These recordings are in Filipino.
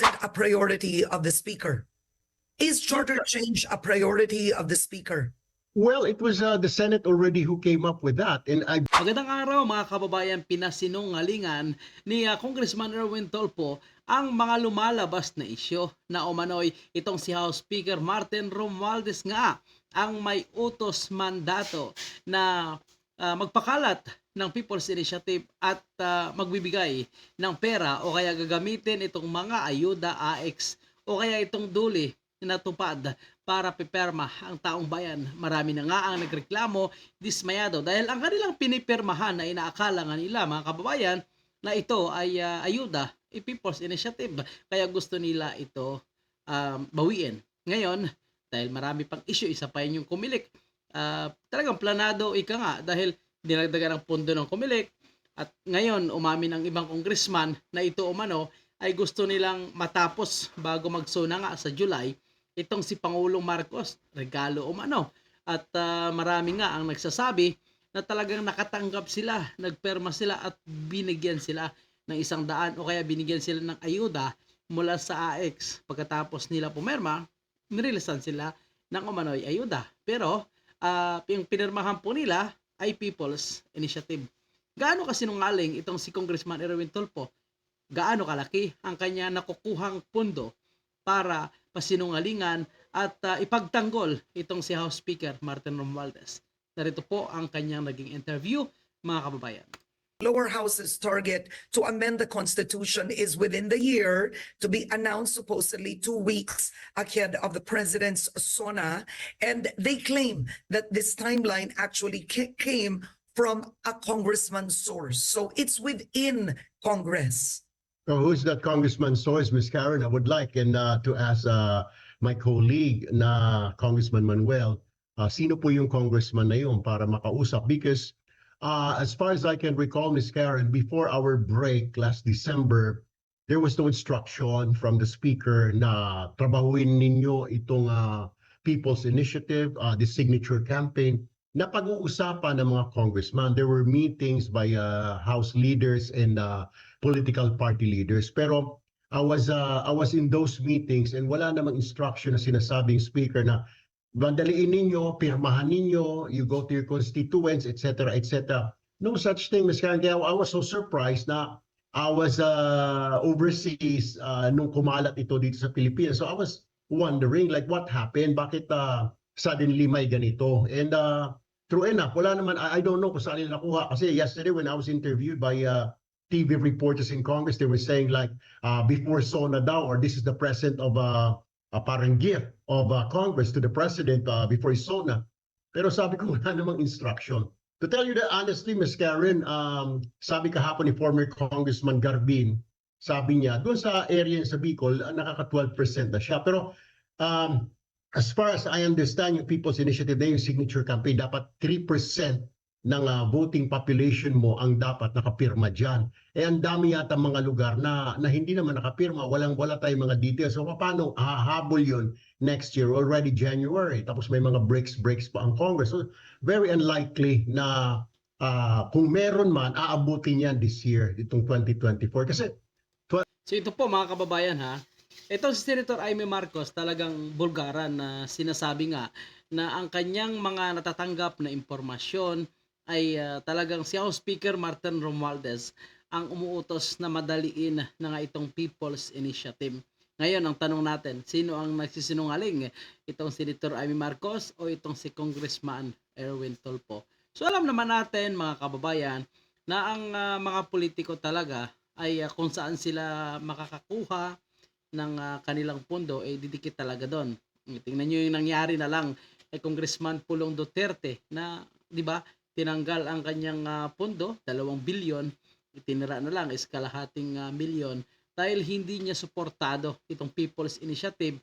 it a priority of the speaker? Is charter change a priority of the speaker? Well, it was uh, the Senate already who came up with that. And I Magandang araw mga kababayan, pinasinungalingan ni ah, Congressman Erwin Tolpo ang mga lumalabas na isyo na umano'y itong si House Speaker Martin Romualdez nga ang may utos mandato na ah, magpakalat ng People's Initiative at ah, magbibigay ng pera o kaya gagamitin itong mga ayuda AX o kaya itong duli na tupad para piperma ang taong bayan. Marami na nga ang nagreklamo, dismayado dahil ang kanilang pinipirmahan na inaakala nga nila mga kababayan na ito ay ah, ayuda, a People's Initiative. Kaya gusto nila ito um, bawiin. Ngayon, dahil marami pang issue, isa pa yun yung kumilik. Ah, talagang planado ika nga dahil dinagdagan ang pondo ng kumilik at ngayon umamin ang ibang congressman na ito umano ay gusto nilang matapos bago magsuna nga sa July itong si Pangulong Marcos, regalo umano. At ah, marami nga ang nagsasabi na talagang nakatanggap sila, nagperma sila at binigyan sila ng isang daan o kaya binigyan sila ng ayuda mula sa AX. Pagkatapos nila pumerma, nireleasan sila ng umano'y ayuda. Pero ah, yung pinirmahan po nila ay People's Initiative. Gaano kasinungaling itong si Congressman Erwin Tulfo? Gaano kalaki ang kanya nakukuhang pundo para pasinungalingan at ah, ipagtanggol itong si House Speaker Martin Romualdez. Narito po ang kanyang naging interview, mga kababayan. Lower House's target to amend the Constitution is within the year to be announced supposedly two weeks ahead of the president's SONA. And they claim that this timeline actually came from a congressman source. So it's within Congress. So who's that congressman source, Ms. Karen? I would like and uh, to ask uh, my colleague na Congressman Manuel, uh, sino po yung congressman na yun para makausap? Because uh, as far as I can recall, Ms. Karen, before our break last December, there was no instruction from the speaker na trabahuin ninyo itong uh, People's Initiative, uh, the signature campaign, na pag-uusapan ng mga congressman. There were meetings by uh, House leaders and uh, political party leaders. Pero I was uh, I was in those meetings and wala namang instruction na sinasabing speaker na bandaliin ninyo, pirmahan ninyo, you go to your constituents, etc., etc. No such thing, Ms. Karen. I was so surprised na I was uh, overseas uh, nung kumalat ito dito sa Pilipinas. So I was wondering like what happened? Bakit uh, suddenly may ganito? And uh, true enough, wala naman, I, I don't know kung saan nila nakuha. Kasi yesterday when I was interviewed by uh, TV reporters in Congress, they were saying like uh, before SONA daw or this is the present of uh, a parang gift of uh, Congress to the president uh, before his SONA. Pero sabi ko wala namang instruction. To tell you the honestly, Ms. Karen, um, sabi kahapon ni former Congressman Garbin, sabi niya, doon sa area sa Bicol, ah, nakaka-12% na siya. Pero um, as far as I understand, yung People's Initiative na yung signature campaign, dapat 3% ng ah, voting population mo ang dapat nakapirma dyan. Eh ang dami yata mga lugar na, na hindi naman nakapirma, walang wala tayong mga details. So paano hahabol yun next year, already January, tapos may mga breaks breaks pa ang Congress. So very unlikely na ah, kung meron man, aabutin yan this year, itong 2024. Kasi So ito po mga kababayan ha, itong si Senator Amy Marcos talagang bulgaran na sinasabi nga na ang kanyang mga natatanggap na impormasyon ay ah, talagang si House Speaker Martin Romualdez ang umuutos na madaliin na nga itong People's Initiative. Ngayon, ang tanong natin, sino ang nagsisinungaling? Itong Senator Amy Marcos o itong si Congressman Erwin Tolpo? So alam naman natin mga kababayan na ang ah, mga politiko talaga ay ah, kung saan sila makakakuha ng ah, kanilang pondo ay didikit talaga doon. Tingnan niyo yung nangyari na lang kay Congressman Pulong Duterte na 'di ba tinanggal ang kanyang ah, pondo, dalawang bilyon, itinira na lang is kalahating ah, milyon dahil hindi niya suportado itong People's Initiative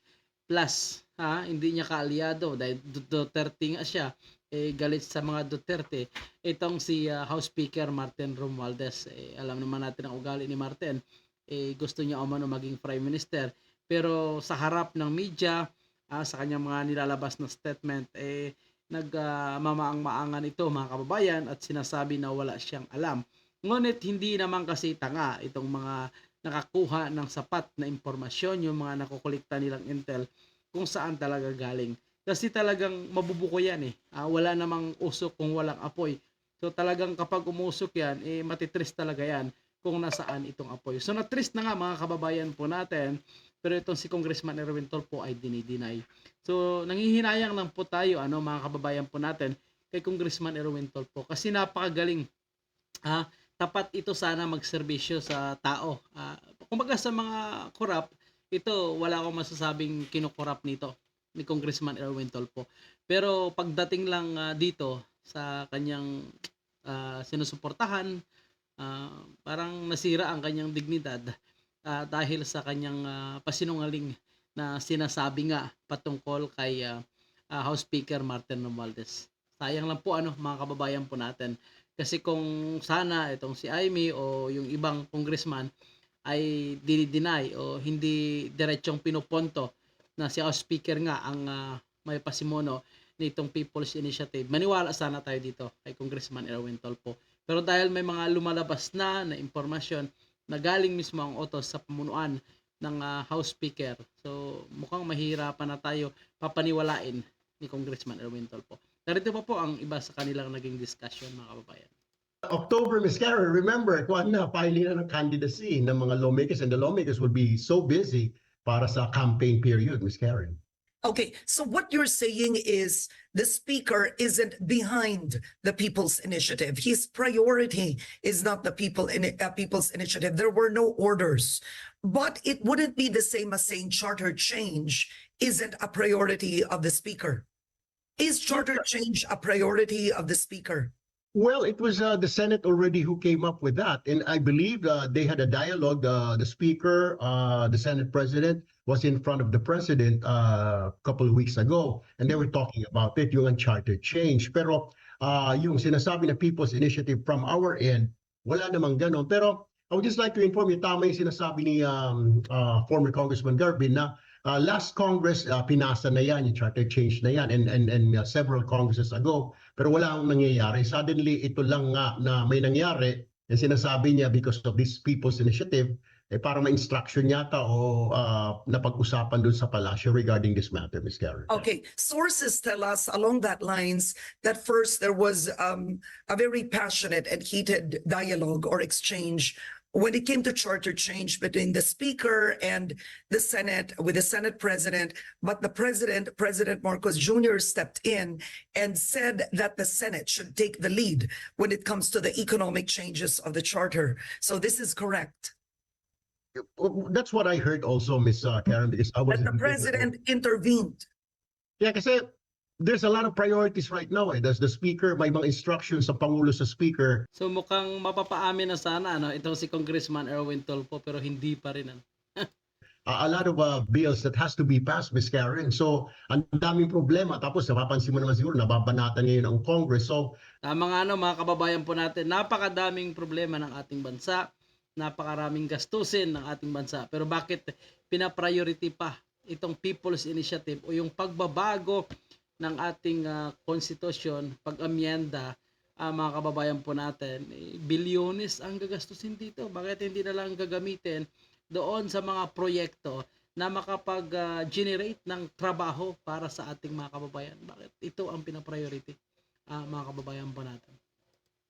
plus ha, hindi niya kaalyado dahil Du- Duterte nga siya eh, galit sa mga Duterte. Itong si ah, House Speaker Martin Romualdez eh, alam naman natin ang ugali ni Martin eh, gusto niya umano maging Prime Minister. Pero sa harap ng media ah, sa kanyang mga nilalabas na statement eh nagmamaang-maangan ito mga kababayan at sinasabi na wala siyang alam ngunit hindi naman kasi tanga itong mga nakakuha ng sapat na impormasyon, yung mga nakukulikta nilang intel kung saan talaga galing. Kasi talagang mabubuko yan eh. Ah, wala namang usok kung walang apoy. So talagang kapag umusok yan, eh matitris talaga yan kung nasaan itong apoy. So natris na nga mga kababayan po natin, pero itong si Congressman Erwin Tolpo ay dinideny. So nanghihinayang lang po tayo ano mga kababayan po natin kay Congressman Erwin Tolpo kasi napakagaling. Ah, tapat ito sana magserbisyo sa tao. Ah, kumbaga sa mga korap, ito wala akong masasabing kinukorap nito ni Congressman Erwin Tolpo. Pero pagdating lang ah, dito sa kanyang ah, sinusuportahan, ah, parang nasira ang kanyang dignidad ah, dahil sa kanyang ah, pasinungaling na sinasabi nga patungkol kay ah, ah, House Speaker Martin Romualdez. Sayang lang po ano mga kababayan po natin kasi kung sana itong si Amy o yung ibang congressman ay dinideny o hindi diretsong pinuponto na si House Speaker nga ang ah, may pasimono nitong People's Initiative. Maniwala sana tayo dito kay Congressman Erwin Tolpo. Pero dahil may mga lumalabas na na impormasyon na galing mismo ang utos sa pamunuan ng ah, House Speaker. So mukhang mahirapan na tayo papaniwalain ni Congressman Erwin Tolpo. Narito pa po ang iba sa kanilang naging discussion mga kababayan. October, Ms. Karen, remember, kung na, filing na ng candidacy ng mga lawmakers and the lawmakers will be so busy para sa campaign period, Ms. Karen. Okay, so what you're saying is the speaker isn't behind the people's initiative. His priority is not the people in uh, people's initiative. There were no orders. But it wouldn't be the same as saying charter change isn't a priority of the speaker. Is charter change a priority of the speaker? Well, it was uh, the Senate already who came up with that. And I believe uh, they had a dialogue. Uh, the Speaker, uh, the Senate President was in front of the President uh, a couple of weeks ago. And they were talking about it, yung uncharted change. Pero uh, yung sinasabi na People's Initiative from our end, wala namang ganon. Pero I would just like to inform you, tama yung sinasabi ni um, uh, former Congressman Garvin na uh, last Congress, uh, pinasa na yan, yung charter change na yan, and, and, and uh, several Congresses ago. Pero wala akong nangyayari. Suddenly, ito lang nga na may nangyari. And sinasabi niya because of this People's Initiative, eh may instruction yata o uh, napag-usapan dun sa palasyo regarding this matter, Ms. Okay, sources tell us along that lines that first there was um, a very passionate and heated dialogue or exchange when it came to charter change between the speaker and the Senate with the Senate president. But the president, President Marcos Jr. stepped in and said that the Senate should take the lead when it comes to the economic changes of the charter. So this is correct. That's what I heard also, Ms. uh, Karen, because I was. That the president intervened. Yeah, kasi there's a lot of priorities right now. Eh. There's the speaker, may mga instructions sa Pangulo sa speaker. So mukhang mapapaamin na sana ano itong si Congressman Erwin Tolpo pero hindi pa rin ano. Uh, a lot of uh, bills that has to be passed, Ms. Karen. So, ang daming problema. Tapos, napapansin mo naman siguro, nababanatan ngayon ang Congress. So, Tama nga ano mga kababayan po natin, napakadaming problema ng ating bansa, napakaraming gastusin ng ating bansa. Pero bakit pinapriority pa itong People's Initiative o yung pagbabago ng ating ah, konstitusyon, pag-amyenda, ah, mga kababayan po natin, eh, bilyones ang gagastusin dito. Bakit hindi na lang gagamitin doon sa mga proyekto na makapag-generate ng trabaho para sa ating mga kababayan? Bakit ito ang pinapriority, ah, mga kababayan po natin?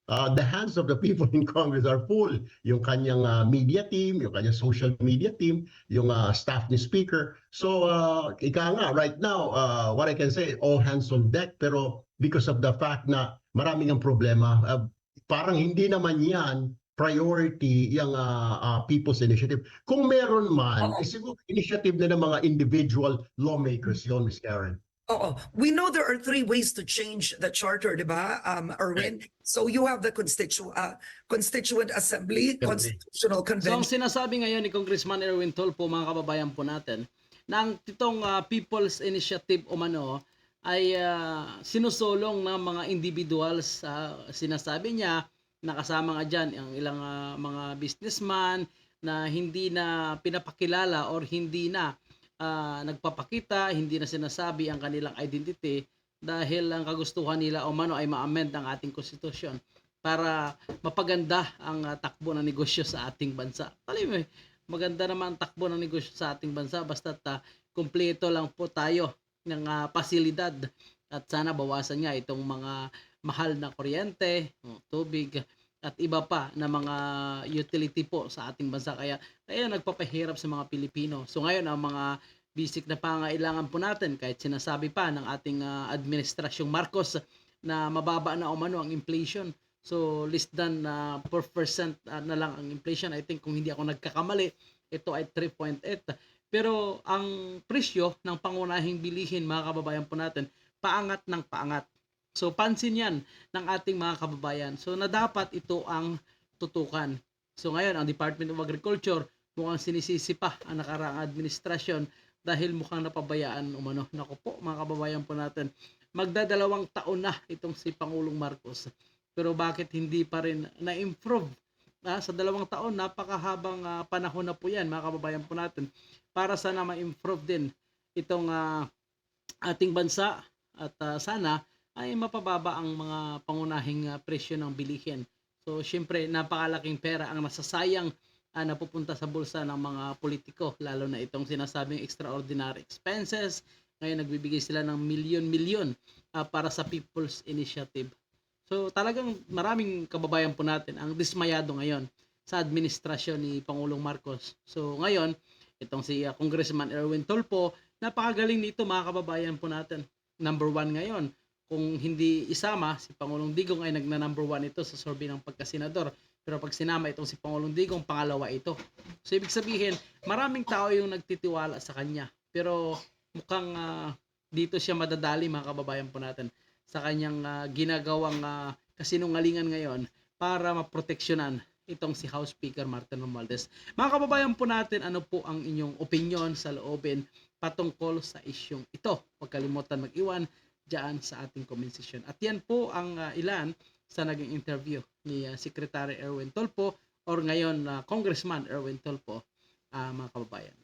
Uh, the hands of the people in Congress are full. Yung kanyang uh, media team, yung kanyang social media team, yung uh, staff ni Speaker. So, uh, ika nga, right now, uh, what I can say, all hands on deck. Pero because of the fact na maraming ang problema, uh, parang hindi naman yan priority yung uh, uh, People's Initiative. Kung meron man, Oo. eh, siguro initiative na ng mga individual lawmakers yon Ms. Karen. Oh, we know there are three ways to change the charter, di ba, um, Erwin? So you have the constitu- uh, Constituent Assembly, Assembly. Constitutional So ang Convention. sinasabi ngayon ni Congressman Erwin Tolpo, mga kababayan po natin, na ang itong ah, People's Initiative umano ay ah, sinusulong ng mga individuals sa sinasabi niya nakasama nga dyan ang ilang ah, mga businessman na hindi na pinapakilala or hindi na ah, nagpapakita, hindi na sinasabi ang kanilang identity dahil ang kagustuhan nila o mano ay ma-amend ang ating konstitusyon para mapaganda ang ah, takbo ng negosyo sa ating bansa. Alam mo, maganda naman ang takbo ng negosyo sa ating bansa basta uh, kumpleto lang po tayo ng ah, pasilidad at sana bawasan nga itong mga mahal na kuryente, tubig at iba pa na mga utility po sa ating bansa kaya kaya nagpapahirap sa mga Pilipino. So ngayon ang mga basic na pangailangan po natin kahit sinasabi pa ng ating ah, administrasyong Marcos na mababa na umano ang inflation. So less than uh, 4% ah, na lang ang inflation. I think kung hindi ako nagkakamali, ito ay 3.8. Pero ang presyo ng pangunahing bilihin mga kababayan po natin, paangat ng paangat. So pansin yan ng ating mga kababayan. So na dapat ito ang tutukan. So ngayon ang Department of Agriculture mukhang sinisisi pa ang nakaraang administrasyon dahil mukhang napabayaan umano. Nako po mga kababayan po natin. Magdadalawang taon na itong si Pangulong Marcos. Pero bakit hindi pa rin na-improve? Ah, sa dalawang taon, napakahabang ah, panahon na po yan mga kababayan po natin para sana ma-improve din itong ah, ating bansa at ah, sana ay mapababa ang mga pangunahing ah, presyo ng bilihin. So, syempre, napakalaking pera ang nasasayang ah, napupunta sa bulsa ng mga politiko, lalo na itong sinasabing extraordinary expenses. Ngayon, nagbibigay sila ng milyon-milyon ah, para sa People's Initiative. So, talagang maraming kababayan po natin ang dismayado ngayon sa administrasyon ni Pangulong Marcos. So, ngayon, itong si ah, Congressman Erwin Tolpo, napakagaling nito mga kababayan po natin. Number one ngayon, kung hindi isama, si Pangulong Digong ay nagna-number one ito sa survey ng pagkasenador. Pero pag sinama itong si Pangulong Digong, pangalawa ito. So ibig sabihin, maraming tao yung nagtitiwala sa kanya. Pero mukhang ah, dito siya madadali mga kababayan po natin sa kanyang ah, ginagawang ah, kasinungalingan ngayon para maproteksyonan itong si House Speaker Martin Romualdez. Mga kababayan po natin, ano po ang inyong opinion sa loobin patungkol sa isyong ito? Huwag kalimutan mag-iwan dyan sa ating comment section. At yan po ang ah, ilan sa naging interview ni ah, Secretary Erwin Tolpo or ngayon na Congressman Erwin Tolpo, ah, mga kababayan.